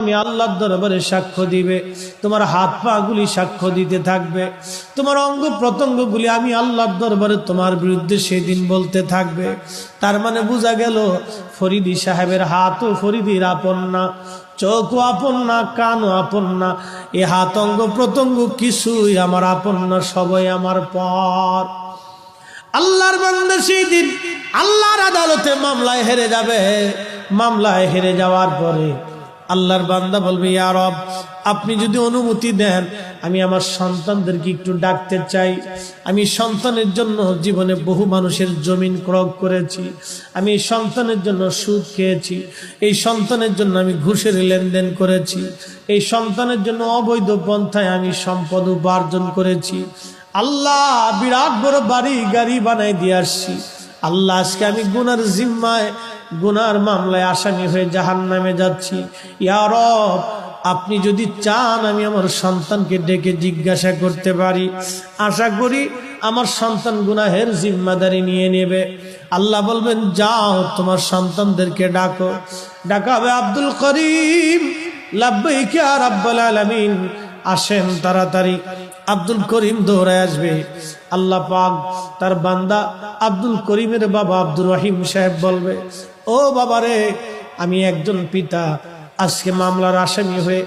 আমি আল্লাহর দরবারে সাক্ষ্য দিবে। তোমার হাত পা গুলি সাক্ষ্য দিতে থাকবে। তোমার অঙ্গ প্রত্যঙ্গগুলি আমি আল্লাহর দরবারে তোমার বিরুদ্ধে সেদিন বলতে থাকবে। তার মানে বোঝা গেল, ফরিদি সাহেবের হাতও ফরিদির আপন না, চোখও আপন না, কানও আপন না। এ হাত অঙ্গ প্রত্যঙ্গ কিছুই আমার আপন না, সবাই আমার পর। আল্লাহর বান্দা সেই দিন আল্লাহর আদালতে মামলায় হেরে যাবে। মামলায় হেরে যাওয়ার পরে আল্লাহর বান্দা বলবে, ইয়া রব, আপনি যদি অনুমতি দেন, আমি আমার সন্তানদেরকে একটু ডাকতে চাই। আমি সন্তানের জন্য জীবনে বহু মানুষের জমিন ক্রয় করেছি। আমি সন্তানের জন্য সুদ খেয়েছি। এই সন্তানের জন্য আমি ঘুষের লেনদেন করেছি। এই সন্তানের জন্য অবৈধ পন্থায় আমি সম্পদ উপার্জন করেছি। আল্লাহ, বিরাট বড় বাড়ি, গাড়ি বানাই দিয়ে আসছি। আল্লাহ, আজকে আমি গুনার জিম্মায় গুনার মামলায় আসামি হয়ে জাহান নামে যাচ্ছি ইয়ার আপনি যদি চান আমি আমার সন্তানকে ডেকে জিজ্ঞাসা করতে পারি। আশা করি আমার সন্তান গুনাহের জিম্মাদারি নিয়ে নেবে। আল্লাহ বলবেন, যাও, তোমার সন্তানদেরকে ডাকো। ডাকাবে আব্দুল করিম লাব্বাইকে আর আব্বাল আলামিন। আসেন তাড়াতাড়ি। আব্দুল করিম দৌড়ায় আসবে। আল্লাহ পাক তার বান্দা আব্দুল করিমের বাবা আব্দুর রহিম সাহেব বলবে, ও বাবারে, আমি একজন পিতা। আজকে মামলার আসামি হয়ে